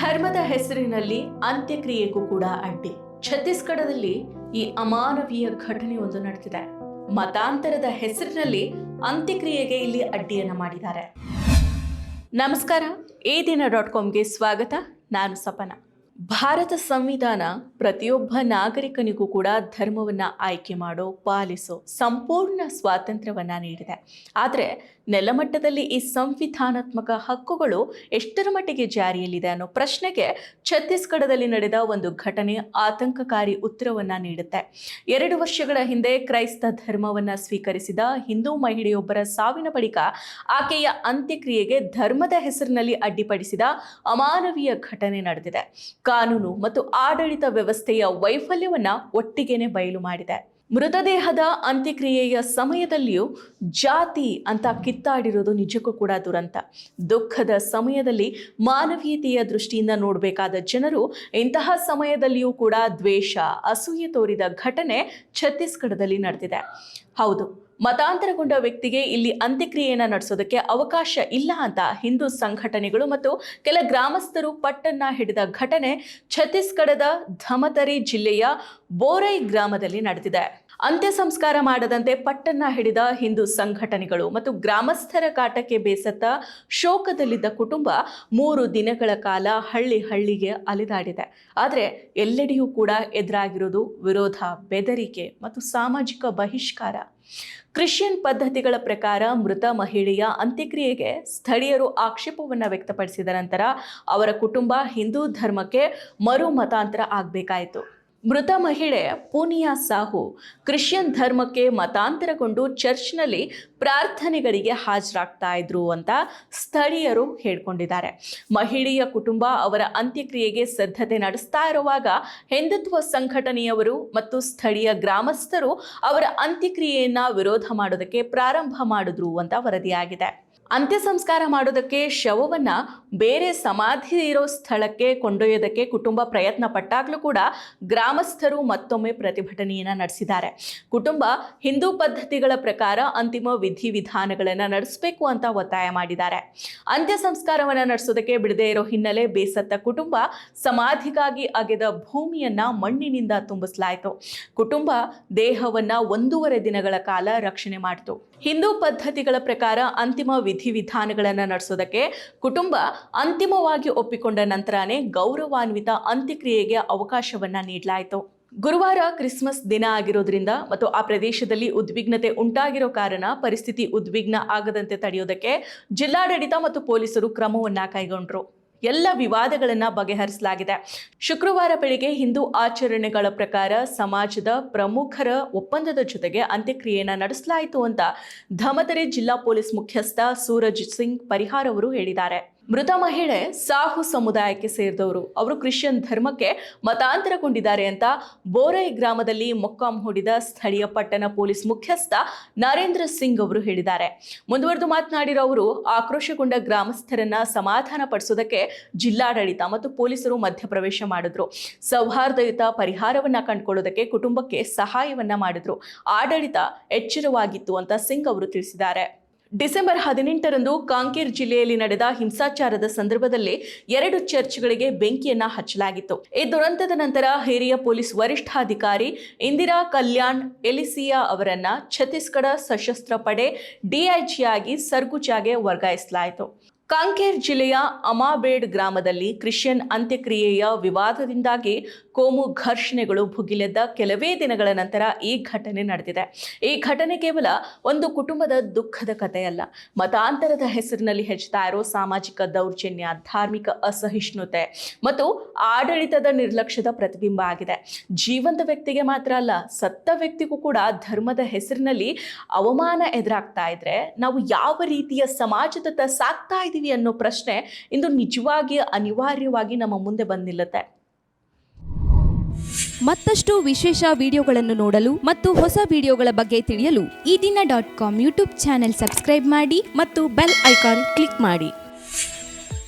ಧರ್ಮದ ಹೆಸರಿನಲ್ಲಿ ಅಂತ್ಯಕ್ರಿಯೆಗೂ ಕೂಡ ಅಡ್ಡಿ ಛತ್ತೀಸ್ಗಢದಲ್ಲಿ ಈ ಅಮಾನವೀಯ ಘಟನೆ ಒಂದು ನಡೆದಿದೆ ಮತಾಂತರದ ಹೆಸರಿನಲ್ಲಿ ಅಂತ್ಯಕ್ರಿಯೆಗೆ ಇಲ್ಲಿ ಅಡ್ಡಿಯನ್ನು ಮಾಡಿದ್ದಾರೆ. ನಮಸ್ಕಾರ ಎ ದಿನ ಡಾಟ್ ಕಾಮ್ಗೆ ಸ್ವಾಗತ. ನಾನು ಸಪನ. ಭಾರತ ಸಂವಿಧಾನ ಪ್ರತಿಯೊಬ್ಬ ನಾಗರಿಕನಿಗೂ ಕೂಡ ಧರ್ಮವನ್ನು ಆಯ್ಕೆ ಮಾಡೋ, ಪಾಲಿಸೋ, ಸಂಪೂರ್ಣ ಸ್ವಾತಂತ್ರ್ಯವನ್ನು ನೀಡಿದೆ. ಆದರೆ ನೆಲಮಟ್ಟದಲ್ಲಿ ಈ ಸಂವಿಧಾನಾತ್ಮಕ ಹಕ್ಕುಗಳು ಎಷ್ಟರ ಮಟ್ಟಿಗೆ ಜಾರಿಯಲ್ಲಿದೆ ಅನ್ನೋ ಪ್ರಶ್ನೆಗೆ ಛತ್ತೀಸ್ಗಢದಲ್ಲಿ ನಡೆದ ಒಂದು ಘಟನೆ ಆತಂಕಕಾರಿ ಉತ್ತರವನ್ನ ನೀಡುತ್ತೆ. ಎರಡು ವರ್ಷಗಳ ಹಿಂದೆ ಕ್ರೈಸ್ತ ಧರ್ಮವನ್ನ ಸ್ವೀಕರಿಸಿದ ಹಿಂದೂ ಮಹಿಳೆಯೊಬ್ಬರ ಸಾವಿನ ಬಳಿಕ ಆಕೆಯ ಅಂತ್ಯಕ್ರಿಯೆಗೆ ಧರ್ಮದ ಹೆಸರಿನಲ್ಲಿ ಅಡ್ಡಿಪಡಿಸಿದ ಅಮಾನವೀಯ ಘಟನೆ ನಡೆದಿದೆ. ಕಾನೂನು ಮತ್ತು ಆಡಳಿತ ವ್ಯವಸ್ಥೆಯ ವೈಫಲ್ಯವನ್ನ ಒಟ್ಟಿಗೆನೆ ಬಯಲು ಮಾಡಿದೆ. ಮೃತದೇಹದ ಅಂತ್ಯಕ್ರಿಯೆಯ ಸಮಯದಲ್ಲಿಯೂ ಜಾತಿ ಅಂತ ಕಿತ್ತಾಡಿರೋದು ನಿಜಕ್ಕೂ ಕೂಡ ದುರಂತ. ದುಃಖದ ಸಮಯದಲ್ಲಿ ಮಾನವೀಯತೆಯ ದೃಷ್ಟಿಯಿಂದ ನೋಡಬೇಕಾದ ಜನರು ಇಂತಹ ಸಮಯದಲ್ಲಿಯೂ ಕೂಡ ದ್ವೇಷ, ಅಸೂಯೆ ತೋರಿದ ಘಟನೆ ಛತ್ತೀಸ್ಗಢದಲ್ಲಿ ನಡೆದಿದೆ. ಹೌದು, ಮತಾಂತರಗೊಂಡ ವ್ಯಕ್ತಿಗೆ ಇಲ್ಲಿ ಅಂತ್ಯಕ್ರಿಯೆಯನ್ನು ನಡೆಸೋದಕ್ಕೆ ಅವಕಾಶ ಇಲ್ಲ ಅಂತ ಹಿಂದೂ ಸಂಘಟನೆಗಳು ಮತ್ತು ಕೆಲ ಗ್ರಾಮಸ್ಥರು ಪಟ್ಟನ್ನ ಹಿಡಿದ ಘಟನೆ ಛತ್ತೀಸ್ಗಢದ ಧಮತರಿ ಜಿಲ್ಲೆಯ ಬೋರೈ ಗ್ರಾಮದಲ್ಲಿ ನಡೆದಿದೆ. ಅಂತ್ಯ ಸಂಸ್ಕಾರ ಮಾಡದಂತೆ ಪಟ್ಟನ್ನ ಹಿಡಿದ ಹಿಂದೂ ಸಂಘಟನೆಗಳು ಮತ್ತು ಗ್ರಾಮಸ್ಥರ ಕಾಟಕ್ಕೆ ಬೇಸತ್ತ ಶೋಕದಲ್ಲಿದ್ದ ಕುಟುಂಬ ಮೂರು ದಿನಗಳ ಕಾಲ ಹಳ್ಳಿ ಹಳ್ಳಿಗೆ ಅಲೆದಾಡಿದೆ. ಆದರೆ ಎಲ್ಲೆಡೆಯೂ ಕೂಡ ಎದುರಾಗಿರೋದು ವಿರೋಧ, ಬೆದರಿಕೆ ಮತ್ತು ಸಾಮಾಜಿಕ ಬಹಿಷ್ಕಾರ. ಕ್ರಿಶ್ಚಿಯನ್ ಪದ್ಧತಿಗಳ ಪ್ರಕಾರ ಮೃತ ಮಹಿಳೆಯ ಅಂತ್ಯಕ್ರಿಯೆಗೆ ಸ್ಥಳೀಯರು ಆಕ್ಷೇಪವನ್ನು ವ್ಯಕ್ತಪಡಿಸಿದ ನಂತರ ಅವರ ಕುಟುಂಬ ಹಿಂದೂ ಧರ್ಮಕ್ಕೆ ಮರು ಮತಾಂತರ ಆಗಬೇಕಾಯಿತು. ಮೃತ ಮಹಿಳೆ ಪೂನಿಯಾ ಸಾಹು ಕ್ರಿಶ್ಚಿಯನ್ ಧರ್ಮಕ್ಕೆ ಮತಾಂತರಗೊಂಡು ಚರ್ಚ್ನಲ್ಲಿ ಪ್ರಾರ್ಥನೆಗಳಿಗೆ ಹಾಜರಾಗ್ತಾ ಇದ್ರು ಅಂತ ಸ್ಥಳೀಯರು ಹೇಳ್ಕೊಂಡಿದ್ದಾರೆ. ಮಹಿಳೆಯ ಕುಟುಂಬ ಅವರ ಅಂತ್ಯಕ್ರಿಯೆಗೆ ಸಿದ್ಧತೆ ನಡೆಸ್ತಾ ಇರುವಾಗ ಹಿಂದುತ್ವ ಸಂಘಟನೆಯವರು ಮತ್ತು ಸ್ಥಳೀಯ ಗ್ರಾಮಸ್ಥರು ಅವರ ಅಂತ್ಯಕ್ರಿಯೆಯನ್ನ ವಿರೋಧ ಮಾಡೋದಕ್ಕೆ ಪ್ರಾರಂಭ ಮಾಡಿದ್ರು ಅಂತ ವರದಿಯಾಗಿದೆ. ಅಂತ್ಯ ಸಂಸ್ಕಾರ ಮಾಡೋದಕ್ಕೆ ಶವವನ್ನ ಬೇರೆ ಸಮಾಧಿ ಇರೋ ಸ್ಥಳಕ್ಕೆ ಕೊಂಡೊಯ್ಯೋದಕ್ಕೆ ಕುಟುಂಬ ಪ್ರಯತ್ನ ಪಟ್ಟಾಗ್ಲೂ ಕೂಡ ಗ್ರಾಮಸ್ಥರು ಮತ್ತೊಮ್ಮೆ ಪ್ರತಿಭಟನೆಯನ್ನು ನಡೆಸಿದ್ದಾರೆ. ಕುಟುಂಬ ಹಿಂದೂ ಪದ್ಧತಿಗಳ ಪ್ರಕಾರ ಅಂತಿಮ ವಿಧಿವಿಧಾನಗಳನ್ನು ನಡೆಸಬೇಕು ಅಂತ ಒತ್ತಾಯ ಮಾಡಿದ್ದಾರೆ. ಅಂತ್ಯ ಸಂಸ್ಕಾರವನ್ನ ನಡೆಸೋದಕ್ಕೆ ಬಿಡದೇ ಇರೋ ಹಿನ್ನೆಲೆ ಬೇಸತ್ತ ಕುಟುಂಬ ಸಮಾಧಿಗಾಗಿ ಅಗೆದ ಭೂಮಿಯನ್ನ ಮಣ್ಣಿನಿಂದ ತುಂಬಿಸಲಾಯಿತು. ಕುಟುಂಬ ದೇಹವನ್ನ ಒಂದೂವರೆ ದಿನಗಳ ಕಾಲ ರಕ್ಷಣೆ ಮಾಡಿತು. ಹಿಂದೂ ಪದ್ಧತಿಗಳ ಪ್ರಕಾರ ಅಂತಿಮ ವಿಧಿವಿಧಾನಗಳನ್ನು ನಡೆಸೋದಕ್ಕೆ ಕುಟುಂಬ ಅಂತಿಮವಾಗಿ ಒಪ್ಪಿಕೊಂಡ ನಂತರನೇ ಗೌರವಾನ್ವಿತ ಅಂತ್ಯಕ್ರಿಯೆಗೆ ಅವಕಾಶವನ್ನ ನೀಡಲಾಯಿತು. ಗುರುವಾರ ಕ್ರಿಸ್ಮಸ್ ದಿನ ಆಗಿರೋದ್ರಿಂದ ಮತ್ತು ಆ ಪ್ರದೇಶದಲ್ಲಿ ಉದ್ವಿಗ್ನತೆ ಉಂಟಾಗಿರೋ ಕಾರಣ ಪರಿಸ್ಥಿತಿ ಉದ್ವಿಗ್ನ ಆಗದಂತೆ ತಡೆಯೋದಕ್ಕೆ ಜಿಲ್ಲಾಡಳಿತ ಮತ್ತು ಪೊಲೀಸರು ಕ್ರಮವನ್ನ ಕೈಗೊಂಡ್ರು. ಎಲ್ಲ ವಿವಾದಗಳನ್ನು ಬಗೆಹರಿಸಲಾಗಿದೆ. ಶುಕ್ರವಾರ ಬೆಳಿಗ್ಗೆ ಹಿಂದೂ ಆಚರಣೆಗಳ ಪ್ರಕಾರ ಸಮಾಜದ ಪ್ರಮುಖರ ಒಪ್ಪಂದದ ಜೊತೆಗೆ ಅಂತ್ಯಕ್ರಿಯೆಯನ್ನು ನಡೆಸಲಾಯಿತು ಅಂತ ಧಮದರೆ ಜಿಲ್ಲಾ ಪೊಲೀಸ್ ಮುಖ್ಯಸ್ಥ ಸೂರಜ್ ಸಿಂಗ್ ಪರಿಹಾರ್ ಅವರು ಹೇಳಿದ್ದಾರೆ. ಮೃತ ಮಹಿಳೆ ಸಾಹು ಸಮುದಾಯಕ್ಕೆ ಸೇರಿದವರು. ಅವರು ಕ್ರಿಶ್ಚಿಯನ್ ಧರ್ಮಕ್ಕೆ ಮತಾಂತರಗೊಂಡಿದ್ದಾರೆ ಅಂತ ಬೋರೈ ಗ್ರಾಮದಲ್ಲಿ ಮೊಕ್ಕಾಂ ಹೂಡಿದ ಸ್ಥಳೀಯ ಪಟ್ಟಣ ಪೊಲೀಸ್ ಮುಖ್ಯಸ್ಥ ನರೇಂದ್ರ ಸಿಂಗ್ ಅವರು ಹೇಳಿದ್ದಾರೆ. ಮುಂದುವರೆದು ಮಾತನಾಡಿರೋ ಅವರು, ಆಕ್ರೋಶಗೊಂಡ ಗ್ರಾಮಸ್ಥರನ್ನ ಸಮಾಧಾನ ಪಡಿಸೋದಕ್ಕೆ ಜಿಲ್ಲಾಡಳಿತ ಮತ್ತು ಪೊಲೀಸರು ಮಧ್ಯಪ್ರವೇಶ ಮಾಡಿದ್ರು. ಸೌಹಾರ್ದಯುತ ಪರಿಹಾರವನ್ನ ಕಂಡುಕೊಳ್ಳೋದಕ್ಕೆ ಕುಟುಂಬಕ್ಕೆ ಸಹಾಯವನ್ನ ಮಾಡಿದ್ರು. ಆಡಳಿತ ಎಚ್ಚರವಾಗಿತ್ತು ಅಂತ ಸಿಂಗ್ ಅವರು ತಿಳಿಸಿದ್ದಾರೆ. ಡಿಸೆಂಬರ್ ಹದಿನೆಂಟರಂದು ಕಾಂಕೇರ್ ಜಿಲ್ಲೆಯಲ್ಲಿ ನಡೆದ ಹಿಂಸಾಚಾರದ ಸಂದರ್ಭದಲ್ಲಿ ಎರಡು ಚರ್ಚ್ಗಳಿಗೆ ಬೆಂಕಿಯನ್ನ ಹಚ್ಚಲಾಗಿತ್ತು. ಈ ದುರಂತದ ನಂತರ ಹಿರಿಯ ಪೊಲೀಸ್ ವರಿಷ್ಠಾಧಿಕಾರಿ ಇಂದಿರಾ ಕಲ್ಯಾಣ್, ಎಲಿಸಿಯಾ ಅವರನ್ನ ಛತ್ತೀಸ್ಗಢ ಸಶಸ್ತ್ರ ಪಡೆ ಡಿಐಜಿಯಾಗಿ ಸರ್ಗುಜಾಗೆ ವರ್ಗಾಯಿಸಲಾಯಿತು. ಕಾಂಕೇರ್ ಜಿಲ್ಲೆಯ ಅಮಾಬೇಡ್ ಗ್ರಾಮದಲ್ಲಿ ಕ್ರಿಶ್ಚಿಯನ್ ಅಂತ್ಯಕ್ರಿಯೆಯ ವಿವಾದದಿಂದಾಗಿ ಕೋಮು ಘರ್ಷಣೆಗಳು ಭುಗಿಲೆದ್ದ ಕೆಲವೇ ದಿನಗಳ ನಂತರ ಈ ಘಟನೆ ನಡೆದಿದೆ. ಈ ಘಟನೆ ಕೇವಲ ಒಂದು ಕುಟುಂಬದ ದುಃಖದ ಕಥೆಯಲ್ಲ. ಮತಾಂತರದ ಹೆಸರಿನಲ್ಲಿ ಹೆಚ್ಚುತ್ತಾ ಇರೋ ಸಾಮಾಜಿಕ ದೌರ್ಜನ್ಯ, ಧಾರ್ಮಿಕ ಅಸಹಿಷ್ಣುತೆ ಮತ್ತು ಆಡಳಿತದ ನಿರ್ಲಕ್ಷ್ಯದ ಪ್ರತಿಬಿಂಬ ಆಗಿದೆ. ಜೀವಂತ ವ್ಯಕ್ತಿಗೆ ಮಾತ್ರ ಅಲ್ಲ, ಸತ್ತ ವ್ಯಕ್ತಿಗೂ ಕೂಡ ಧರ್ಮದ ಹೆಸರಿನಲ್ಲಿ ಅವಮಾನ ಎದುರಾಗ್ತಾ ಇದ್ರೆ ನಾವು ಯಾವ ರೀತಿಯ ಸಮಾಜದತ್ತ ಸಾಕ್ತಾ ಇದ್ದೀವಿ ಅನ್ನೋ ಪ್ರಶ್ನೆ ಇಂದು ನಿಜವಾಗಿ ಅನಿವಾರ್ಯವಾಗಿ ನಮ್ಮ ಮುಂದೆ ಬಂದು ನಿಲ್ಲುತ್ತೆ ಮತ್ತಷ್ಟು ವಿಶೇಷ ವಿಡಿಯೋಗಳನ್ನು ನೋಡಲು ಮತ್ತು ಹೊಸ ವಿಡಿಯೋಗಳ ಬಗ್ಗೆ ತಿಳಿಯಲು Ee Dina dot com YouTube channel subscribe ಮಾಡಿ ಮತ್ತು ಬೆಲ್ ಐಕಾನ್ ಕ್ಲಿಕ್ ಮಾಡಿ.